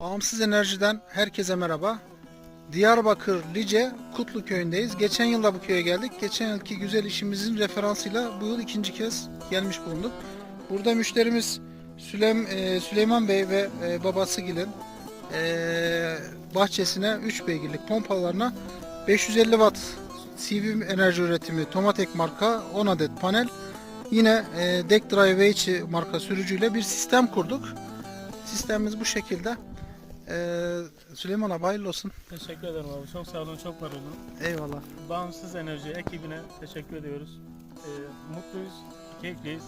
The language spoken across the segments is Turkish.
Bağımsız Enerji'den herkese merhaba. Diyarbakır Lice Kutlu köyündeyiz. Geçen yıl da bu köye geldik. Geçen yılki güzel işimizin referansıyla bu yıl ikinci kez gelmiş bulunduk. Burada müşterimiz Süleym, e, Süleyman Bey ve e, babası Gil'in e, bahçesine 3 beygirlik pompalarına 550 watt CV enerji üretimi Tomatek marka 10 adet panel yine Deck Drive H marka sürücüyle bir sistem kurduk. Sistemimiz bu şekilde. Ee, Süleyman abi hayırlı olsun. Teşekkür ederim abi. Çok sağ olun, çok var olun. Eyvallah. Bağımsız Enerji ekibine teşekkür ediyoruz. Ee, mutluyuz, keyifliyiz.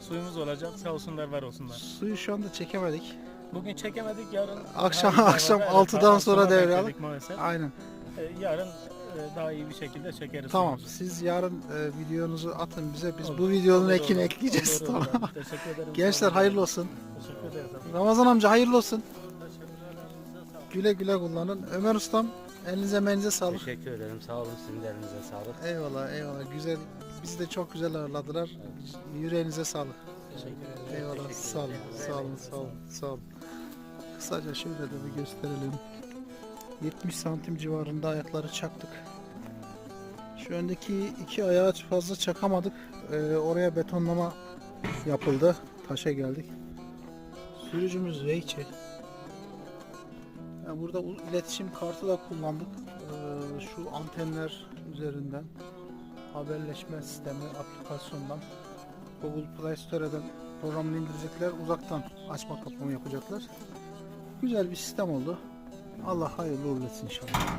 Suyumuz olacak. Sağ olsunlar, var olsunlar. Suyu şu anda çekemedik. Bugün çekemedik, yarın... Akşam- güzel akşam var. 6'dan akşam sonra devre bekledik Maalesef. Aynen. Ee, yarın e, daha iyi bir şekilde çekeriz. Tamam. suyumuzu. Siz yarın e, videonuzu atın bize. Biz Olur, bu videonun olur, ekini olur. ekleyeceğiz. Olur, olur tamam. Teşekkür ederim. Gençler olun. hayırlı olsun. Teşekkür ederiz abi. Ramazan amca hayırlı olsun. Güle güle kullanın. Ömer ustam elinize emeğinize sağlık. Teşekkür ederim. Sağ olun. Sizin de elinize sağlık. Eyvallah eyvallah. Güzel. Bizi de çok güzel ağırladılar. Yüreğinize sağlık. Teşekkür ederim. Eyvallah. Teşekkür Sağ olun. Sağ olun. Sağ olun. Sağ olun. Kısaca şöyle de bir gösterelim. 70 santim civarında ayakları çaktık. Şu öndeki iki ayağı fazla çakamadık. Ee, oraya betonlama yapıldı. Taşa geldik. Sürücümüz Veyçe. Yani burada u- iletişim kartı da kullandık. Ee, şu antenler üzerinden haberleşme sistemi aplikasyondan Google Play Store'dan programını indirecekler. Uzaktan açma kapama yapacaklar. Güzel bir sistem oldu. Allah hayırlı uğurlu etsin inşallah.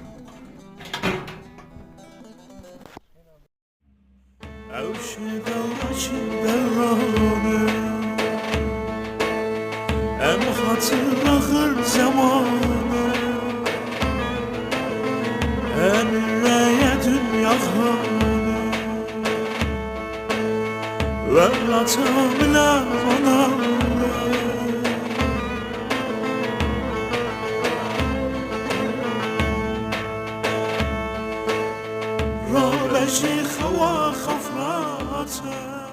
عشق hem hatır ahır zamanı. Elleye dünya hanı Vevlatım ile bana Rabeşi hava hafratı